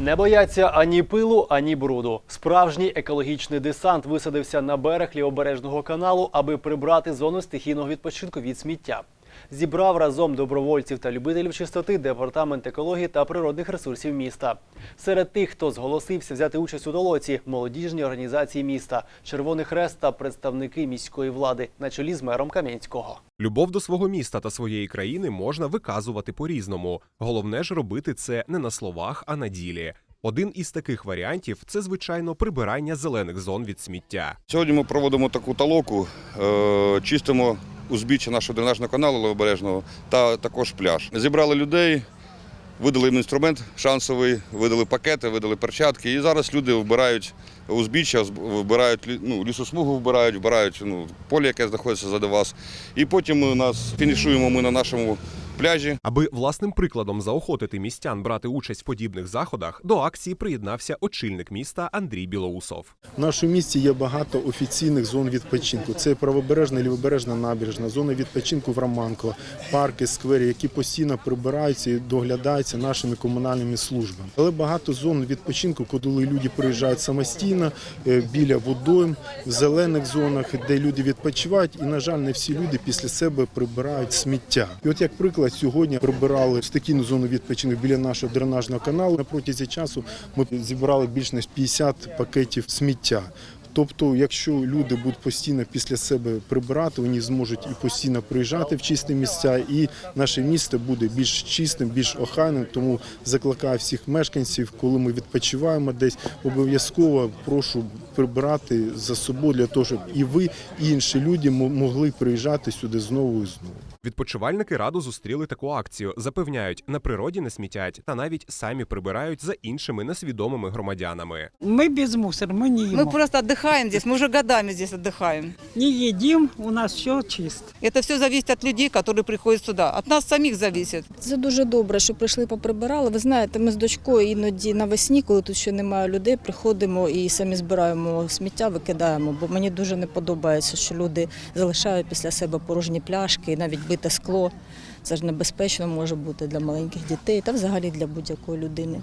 Не бояться ані пилу, ані бруду. Справжній екологічний десант висадився на берег лівобережного каналу, аби прибрати зону стихійного відпочинку від сміття. Зібрав разом добровольців та любителів чистоти департамент екології та природних ресурсів міста. Серед тих, хто зголосився взяти участь у долоці, молодіжні організації міста, Червоний Хрест та представники міської влади на чолі з мером Кам'янського. Любов до свого міста та своєї країни можна виказувати по-різному. Головне ж робити це не на словах, а на ділі. Один із таких варіантів це, звичайно, прибирання зелених зон від сміття. Сьогодні ми проводимо таку талоку, е, чистимо узбіччя нашого дренажного каналу Левобережного та також пляж. Зібрали людей, видали їм інструмент шансовий, видали пакети, видали перчатки. І зараз люди вбирають узбіччя, зб- вбирають ну, лісосмугу, вбирають, вбирають ну, поле, яке знаходиться за вас. І потім у нас фінішуємо ми на нашому пляжі. Аби власним прикладом заохотити містян брати участь в подібних заходах, до акції приєднався очільник міста Андрій Білоусов. В нашому місті є багато офіційних зон відпочинку. Це правобережна, лівобережна набережна, зона відпочинку в Романково, парки, сквери, які постійно прибираються і доглядаються нашими комунальними службами. Але багато зон відпочинку, коли люди приїжджають самостійно е, біля водойм, в зелених зонах, де люди відпочивають, і на жаль, не всі люди після себе прибирають сміття. І от як приклад, сьогодні прибирали стихійну зону відпочинку біля нашого дренажного каналу. На протязі часу ми зібрали більш ніж 50 пакетів сміття. Тобто, якщо люди будуть постійно після себе прибирати, вони зможуть і постійно приїжджати в чисті місця, і наше місто буде більш чистим, більш охайним. Тому закликаю всіх мешканців, коли ми відпочиваємо десь, обов'язково прошу прибирати за собою для того, щоб і ви, і інші люди могли приїжджати сюди знову і знову. Відпочивальники радо зустріли таку акцію. Запевняють, на природі не смітять та навіть самі прибирають за іншими несвідомими громадянами. Мы без мусора, мы не Мы едим. просто отдыхаем здесь, мы уже годами здесь отдыхаем. Не едим, у нас все чисто. Это все зависит от людей, которые приходят сюда. От нас самих зависит. Це дуже добре, що прийшли поприбирали. Ви знаєте, ми з дочкою іноді навесні, коли тут ще немає людей, приходимо і самі збираємо сміття, викидаємо. Бо мені дуже не подобається, що люди залишають після себе порожні пляшки, навіть бите скло. Це ж небезпечно може бути для маленьких дітей та взагалі для будь-якої людини.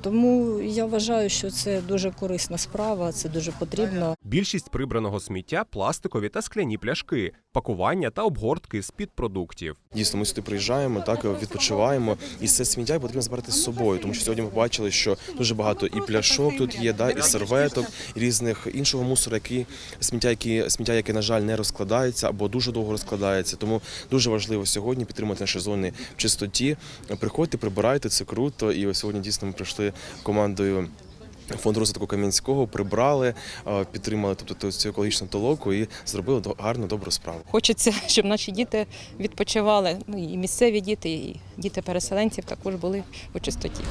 Тому я вважаю, що це дуже корисна справа, це дуже потрібно. Більшість прибраного сміття пластикові та скляні пляшки, пакування та обгортки з підпродуктів. Дійсно, ми сюди приїжджаємо, так відпочиваємо, і це сміття потрібно збирати з собою, тому що сьогодні ми побачили, що дуже багато і пляшок тут є, да, і серветок, і різних іншого мусору, які сміття, які сміття, яке на жаль не розкладається або дуже довго розкладається. Тому дуже важливо сьогодні підтримати наші зони в чистоті. Приходьте, прибирайте, це круто. І ось сьогодні дійсно ми прийшли командою. Фонд розвитку Кам'янського прибрали, е, підтримали тобто цю екологічну толоку і зробили гарну добру справу. Хочеться, щоб наші діти відпочивали. Ну і місцеві діти, і діти переселенців також були у чистоті.